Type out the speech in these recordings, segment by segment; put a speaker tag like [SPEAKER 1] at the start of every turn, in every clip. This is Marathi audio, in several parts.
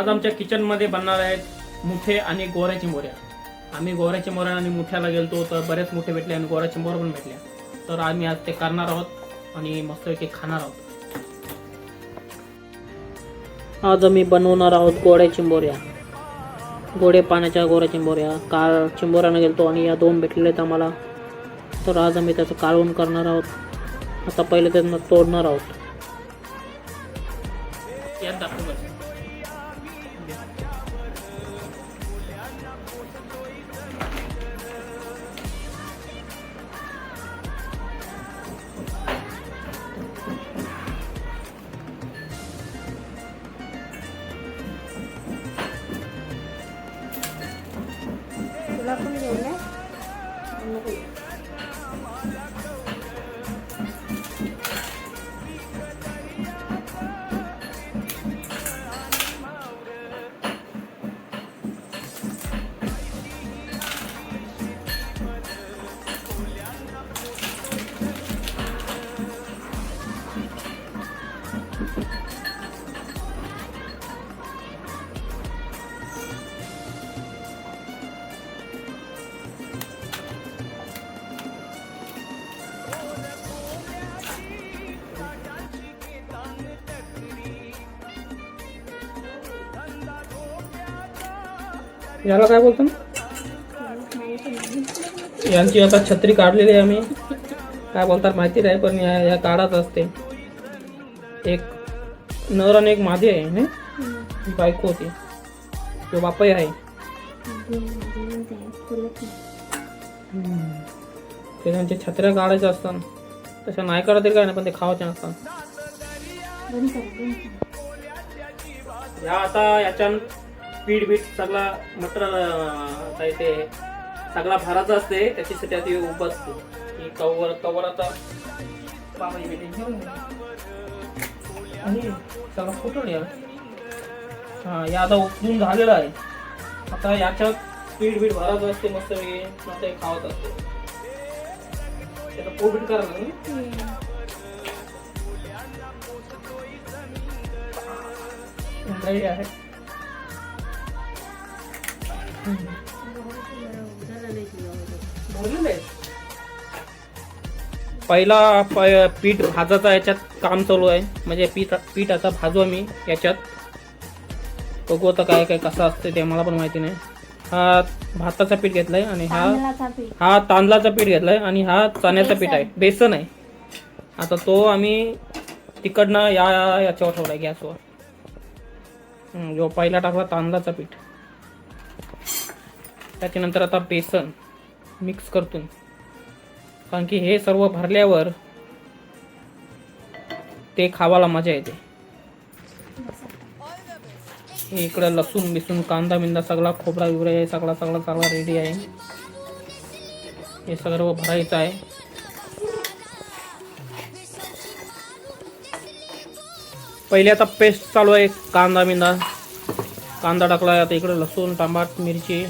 [SPEAKER 1] आज आमच्या किचनमध्ये बनणार आहेत मुठे आणि गोऱ्याची मोऱ्या. आम्ही गोऱ्याच्या मोऱ्या आणि मुठ्याला गेलतो तर बरेच मुठे भेटले आणि गोऱ्याच्या मोर पण भेटल्या. तर आम्ही आज ते करणार आहोत आणि मस्तपैकी खाणार आहोत. आज आम्ही बनवणार आहोत गोड्या चिंबोऱ्या गोडे पाण्याच्या गोऱ्या चिंबोऱ्या काळ चिंबोऱ्यानं गेलतो आणि या दोन भेटलेल्या आहेत आम्हाला. तर आज आम्ही त्याचं काढून करणार आहोत. आता पहिले त्यांना तोडणार आहोत. याला काय बोलतो? यांची आता छत्री काढलेली आहे आम्ही. काय बोलतात माहिती नाही पण या या काढाच असते. एक नर आणि एक मादी आहे हे? बायको होती. तो बापही आहे.
[SPEAKER 2] ते
[SPEAKER 1] त्यांच्या छत्र्या काढायच्या असतात. तशा नाही काढत काय नाही पण ते खावायचे असतात. या आता याच्या पीठ बीठ सगळा मटर आता इथे सगळा भराचा असते त्याच्यासाठी हे उभं असते. ही कवर कवर आता बेटी सगळं फुटून या. हा या आता उकळून झालेलं आहे. आता याच्यात पीठ बीठ भरायचं असते मस्त वेगळे मस्त खावत असते. बीट करा बोललेलं आहे. पहिला पीठ भाजाचा याच्यात काम चालू आहे. म्हणजे पीठ पीठ आता भाजू आम्ही याच्यात. बघू आता काय काय कसं असते ते मला पण माहिती नाही. हा भाताचा पीठ घेतलाय आणि हा हा तांदळाचा पीठ घेतलाय आणि हा चण्याचा पीठ आहे. बेसन. आहे. आता तो आम्ही तिकडनं या या- याच्यावर ठेवलाय गॅसवर. जो पहिला टाकला तांदळाचा पीठ. त्याच्यानंतर आता बेसन मिक्स करतो कारण की हे सर्व भरल्यावर ते खावाला मजा येते. हे इकडं लसूण बिसून कांदा बिंदा सगळा खोबरा बिबरा आहे सगळा सगळा सगळा रेडी आहे. हे सर्व भरायचं आहे. पहिले आता पेस्ट चालू आहे कांदा बिंदा. कांदा टाकला आता इकडे लसूण टमाट मिरची.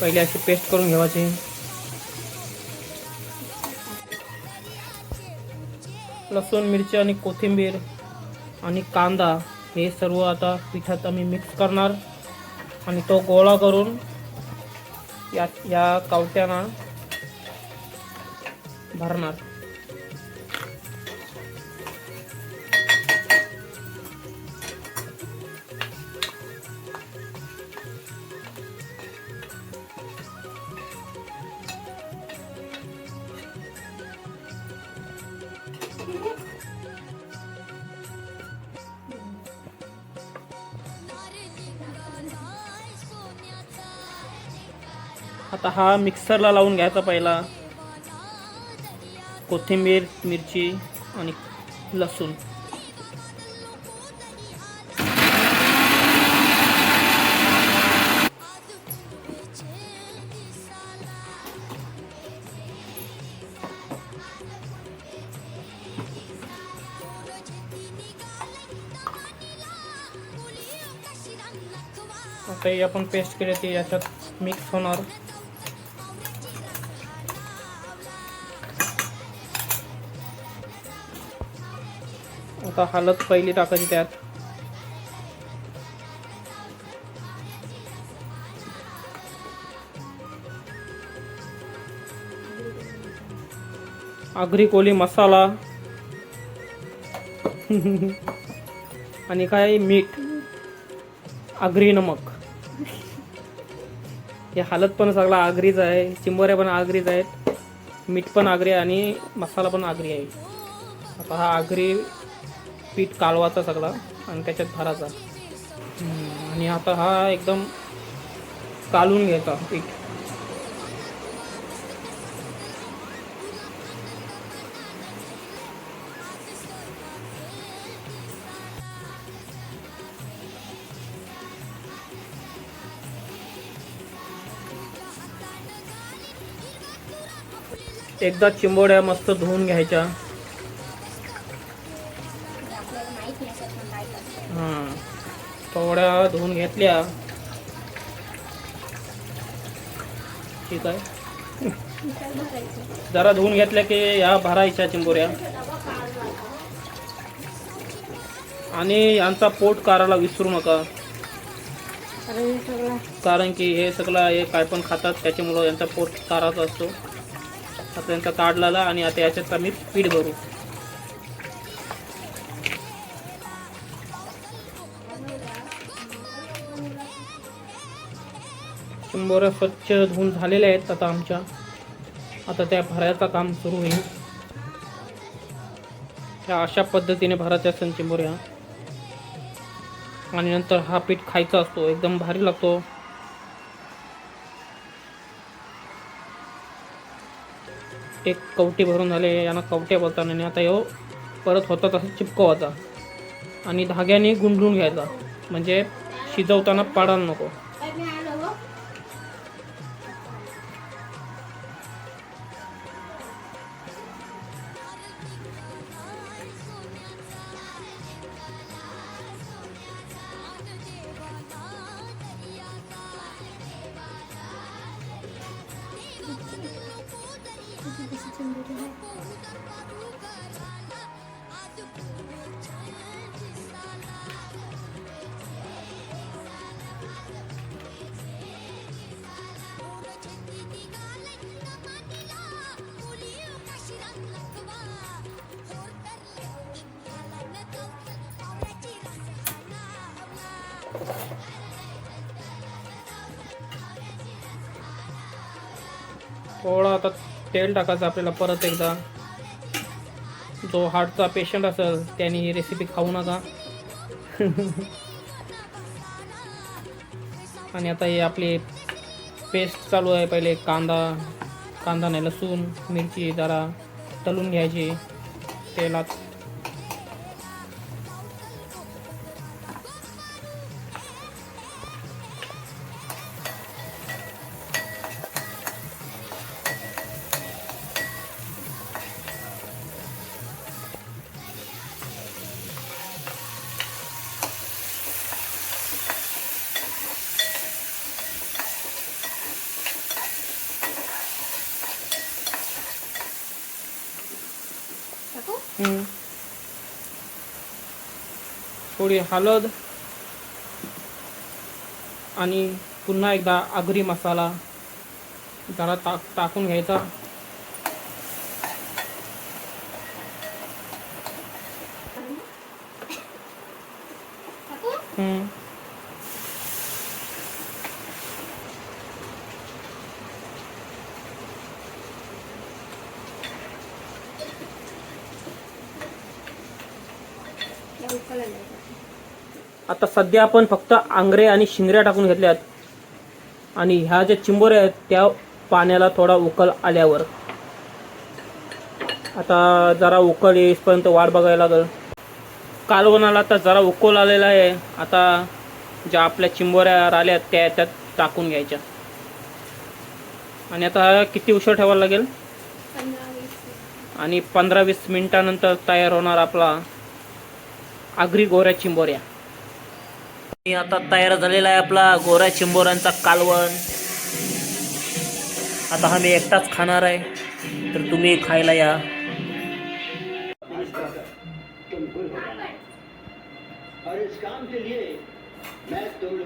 [SPEAKER 1] पहिले अशी पेस्ट करून घेवायची. लसूण मिरची आणि कोथिंबीर आणि कांदा हे सर्व आता पिठात आम्ही मिक्स करणार. आणि तो गोळा करून या या कावट्याना भरणार. आता हा मिक्सरला लावून घ्यायचा पहिला. कोथिंबीर मिरची आणि लसूण. आता ही आपण पेस्ट केली ती याच्यात मिक्स होणार. आता हालत पहिली टाकायची त्यात. आगरी कोली मसाला. आणि काय मीठ. आगरी नमक. हे हालत पण सगळा आगरीच आहे. चिंबरे पण आगरीच आहेत. मीठ पण आगरी आणि मसाला पण आगरी आहे. आता हा आगरी पीठ कालवाचा सगळा आणि त्याच्यात भरायचा. आणि आता हा एकदम कालून घ्यायचा पीठ. एकदा चिंबोड्या मस्त धुवून घ्यायच्या.
[SPEAKER 2] आपल्याला माहीत काय
[SPEAKER 1] हां धुवून घेतल्या. ठीक आहे. जरा धुवून घेतल्या की ह्या भरायच्या चिंबोऱ्या. आणि यांचा पोट काराला विसरू नका.
[SPEAKER 2] कारण
[SPEAKER 1] की हे सगळं हे काय पण खातात त्याच्यामुळं यांचा पोट काराचा असतो. आता यांचा काढलेला आणि आता याच्यात आम्ही पीठ भरू. चिंबोऱ्या स्वच्छ धुवून झालेल्या आहेत आता आमच्या. आता त्या भरायचं काम सुरू होईल. त्या अशा पद्धतीने भरायच्या असतात बोऱ्या आणि नंतर हा पीठ खायचा असतो एकदम भारी लागतो. एक कवटी भरून झाले यांना कवट्या बोलताना आणि आता यो परत होता तसं चिपकवायचा. आणि धाग्याने गुंडळून घ्यायचा. म्हणजे शिजवताना पाडायला नको.
[SPEAKER 2] किती कशी चिंबोरी
[SPEAKER 1] आता तेल टाकायचं आपल्याला परत एकदा. जो हार्टचा पेशंट असेल त्यांनी ही रेसिपी खाऊ नका. आणि आता हे आपली पेस्ट चालू आहे पहिले कांदा कांदा नाही लसूण मिरची जरा तळून घ्यायची. तेलात थोडी हळद आणि पुन्हा एकदा आगरी मसाला जरा टाक टाकून घ्यायचा
[SPEAKER 2] टाकू?
[SPEAKER 1] हम्म.
[SPEAKER 2] या उकळायला लावायचं.
[SPEAKER 1] आता सध्या आपण फक्त आंगरे आणि शिंगऱ्या टाकून घेतल्यात. आणि ह्या ज्या चिंबोऱ्या आहेत त्या पाण्याला थोडा उकल आल्यावर. आता जरा उकल येईपर्यंत वाट बघायला लागेल. कालवणाला आता जरा उकल आलेला आहे. आता ज्या आपल्या चिंबोऱ्या राहिल्या त्या त्यात टाकून घ्यायच्या. आणि आता किती उशीर ठेवायला लागेल? आणि पंधरा वीस मिनिटानंतर तयार होणार आपला आगरी गोऱ्या चिंबोऱ्या. आणि आता तयार झालेला आहे आपला गोऱ्या चिंबोऱ्यांचा कालवण. आता हा मी एकटाच खाणार आहे तर तुम्ही खायला या.
[SPEAKER 3] और इस काम के लिए मैं तुम